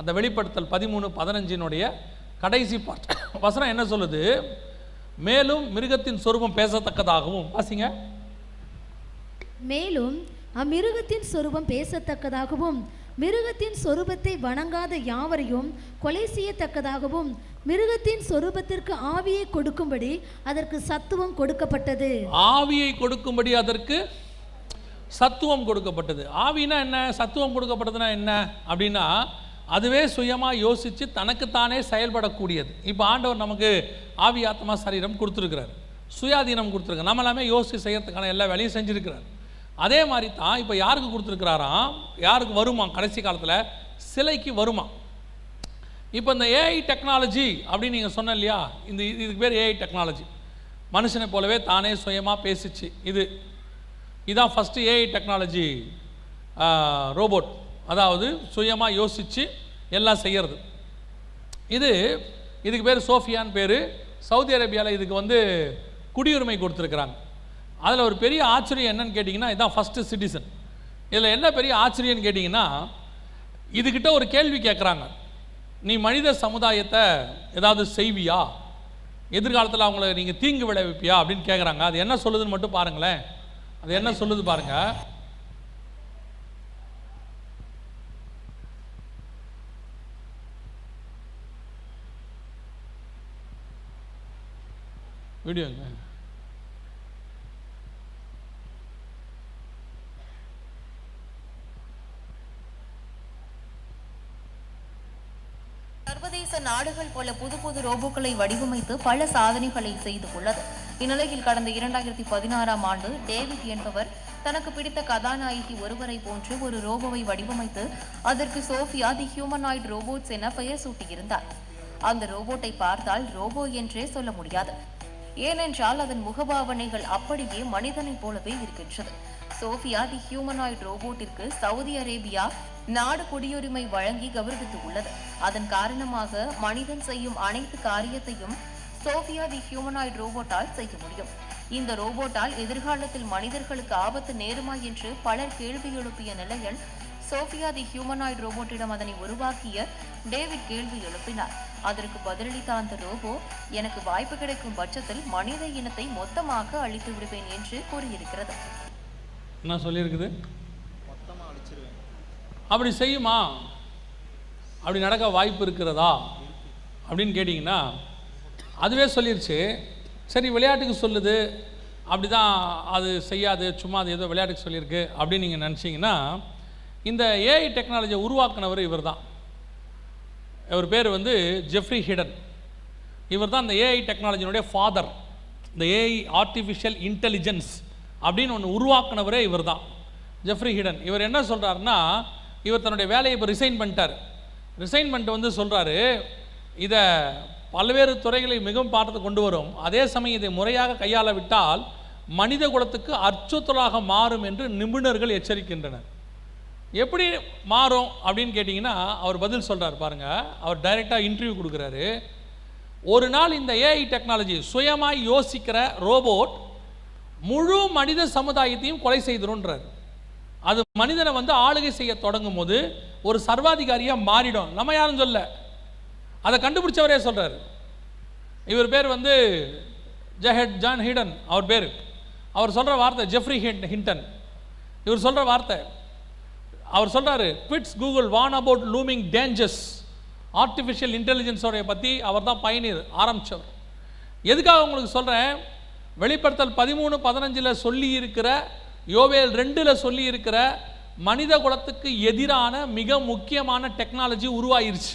அந்த வெளிப்படுத்தல் பதிமூணு பதினஞ்சினுடைய கடைசி பார்ட் வசனம் என்ன சொல்லுது? மேலும் மிருகத்தின் சொரூபம் பேசத்தக்கதாகவும் வாசிங்க. மேலும் அம்மிருகத்தின் சொரூபம் பேசத்தக்கதாகவும் மிருகத்தின் சொரூபத்தை வணங்காத யாவரையும் கொலை செய்யத்தக்கதாகவும் மிருகத்தின் சொரூபத்திற்கு ஆவியை கொடுக்கும்படி அதற்கு சத்துவம் கொடுக்கப்பட்டது. ஆவியை கொடுக்கும்படி அதற்கு சத்துவம் கொடுக்கப்பட்டது. ஆவினா என்ன? சத்துவம் கொடுக்கப்பட்டதுன்னா என்ன? அப்படின்னா அதுவே சுயமாக யோசித்து தனக்குத்தானே செயல்படக்கூடியது. இப்போ ஆண்டவர் நமக்கு ஆவி ஆத்மா சரீரம் கொடுத்துருக்கிறார். சுயாதீனம் கொடுத்துருக்கு நம்ம எல்லாமே யோசித்து செய்யறதுக்கான எல்லா வேலையும் செஞ்சுருக்கிறார். அதே மாதிரி தான் இப்போ யாருக்கு கொடுத்துருக்கிறாராம் யாருக்கு வருமா? கடைசி காலத்தில் சிலைக்கு வருமா? இப்போ இந்த ஏஐ டெக்னாலஜி அப்படின்னு நீங்கள் சொன்ன இல்லையா? இந்த இது- இதுக்கு பேர் ஏஐ டெக்னாலஜி மனுஷனை போலவே தானே சுயமாக பேசிச்சு இது. இதான் ஃபஸ்ட்டு ஏஐ டெக்னாலஜி ரோபோட் அதாவது சுயமாக யோசித்து எல்லாம் செய்கிறது இது இதுக்கு பேர் சோஃபியான்னு பேர். சவுதி அரேபியாவில் இதுக்கு வந்து குடியுரிமை கொடுத்துருக்குறாங்க. அதில் ஒரு பெரிய ஆச்சரியம் என்னன்னு கேட்டிங்கன்னா இதுதான் ஃபஸ்ட்டு சிட்டிசன் இதில் என்ன பெரிய ஆச்சரியம்னு கேட்டிங்கன்னா இதுக்கிட்ட ஒரு கேள்வி கேட்குறாங்க நீ மனித சமுதாயத்தை ஏதாவது செய்வியா? எதிர்காலத்தில் அவங்கள நீங்கள் தீங்கு விளைவிப்பியா? அப்படின்னு கேட்குறாங்க அது என்ன சொல்லுதுன்னு மட்டும் பாருங்களேன். அது என்ன சொல்லுது பாருங்கள் வீடியோங்க. சர்வதேச நாடுகள் போல புது புது ரோபோக்களை வடிவமைத்து பல சாதனைகளை செய்து உள்ளது இந்நிலையில் கடந்த இரண்டாயிரத்தி பதினாறாம் ஆண்டு டேவிட் என்பவர் தனக்கு பிடித்த கதாநாயகி ஒருவரை போன்று ஒரு ரோபோவை வடிவமைத்து அதற்கு சோஃபியா தி ஹியூமனாய்டு ரோபோட்ஸ் என பெயர் சூட்டியிருந்தார். அந்த ரோபோட்டை பார்த்தால் ரோபோ என்றே சொல்ல முடியாது. ஏனென்றால் அதன் முகபாவனைகள் அப்படியே மனிதனைப் போலவே இருக்கின்றது. சோஃபியா தி ஹியூமனாய்ட் ரோபோட்டிற்கு சவுதி அரேபியா நாடு குடியுரிமை வழங்கி கௌரவித்து உள்ளது அதன் காரணமாக மனிதன் செய்யும் அனைத்து காரியத்தையும் சோஃபியா தி ஹியூமனாய்ட் ரோபோட்டால் செய்ய முடியும். இந்த ரோபோட்டால் எதிர்காலத்தில் மனிதர்களுக்கு ஆபத்து நேருமா என்று பலர் கேள்வி எழுப்பிய நிலையில் சோஃபியா தி ஹியூமனாய்டு ரோபோட்டிடம் அதனை உருவாக்கிய டேவிட் கேள்வி எழுப்பினார். அதற்கு பதிலளித்த அந்த ரோபோ எனக்கு வாய்ப்பு கிடைக்கும் பட்சத்தில் மனித இனத்தை மொத்தமாக அழித்து விடுவேன் என்று கூறியிருக்கிறது. என்ன சொல்லியிருக்குது? அப்படி செய்யுமா? அப்படி நடக்க வாய்ப்பு இருக்கிறதா? அப்படின்னு கேட்டிங்கன்னா அதுவே சொல்லிருச்சு. சரி விளையாட்டுக்கு சொல்லுது. அப்படி தான் அது செய்யாது சும்மா அது ஏதோ விளையாட்டுக்கு சொல்லியிருக்கு. அப்படின்னு நீங்கள் நினச்சிங்கன்னா இந்த ஏஐ டெக்னாலஜியை உருவாக்குனவர் இவர் தான் இவர் பேர் வந்து ஜெஃப்ரி ஹிடன் இவர் தான் இந்த ஏஐ டெக்னாலஜினுடைய ஃபாதர் இந்த ஏஐ ஆர்டிஃபிஷியல் இன்டெலிஜென்ஸ் அப்படின்னு ஒன்று உருவாக்குனவரே இவர் தான் ஜெஃப்ரி ஹிடன் இவர் என்ன சொல்கிறாருன்னா இவர் தன்னுடைய வேலையை இப்போ ரிசைன் பண்ணிட்டார். ரிசைன் பண்ணிட்டு வந்து சொல்கிறாரு இதை பல்வேறு துறைகளை மிகவும் பார்த்து கொண்டு வரும். அதே சமயம் இதை முறையாக கையாள விட்டால் மனித குலத்துக்கு அச்சுறுத்தலாக மாறும் என்று நிபுணர்கள் எச்சரிக்கின்றனர். எப்படி மாறும் அப்படின்னு கேட்டிங்கன்னா அவர் பதில் சொல்கிறார் பாருங்கள் அவர் டைரெக்டாக இன்டர்வியூ கொடுக்குறாரு. ஒரு நாள் இந்த ஏஐ டெக்னாலஜி சுயமாக யோசிக்கிற ரோபோட் முழு மனித சமுதாயத்தையும் கொலை செய்திரும்ன்றார். அது மனிதனை வந்து ஆளுகை செய்ய தொடங்கும் போது ஒரு சர்வாதிகாரியாக மாறிடும். நம்ம யாரும் சொல்ல. அதை கண்டுபிடிச்சவரே சொல்கிறார் இவர் பேர் வந்து ஜஹெட் ஜான் ஹிடன் அவர் பேர். அவர் சொல்கிற வார்த்தை ஜெஃப்ரி ஹிண்டன் இவர் சொல்கிற வார்த்தை அவர் சொல்கிறாரு quits Google warn about looming dangers artificial இன்டெலிஜென்ஸோடைய பற்றி அவர் தான் பயனீர் ஆரம்பித்தவர் எதுக்காக உங்களுக்கு சொல்கிறேன் வெளிப்படுத்தல் பதிமூணு பதினஞ்சில் சொல்லி இருக்கிற யோவேல் ரெண்டில் சொல்லி இருக்கிற மனித குலத்துக்கு எதிரான மிக முக்கியமான டெக்னாலஜி உருவாயிருச்சு.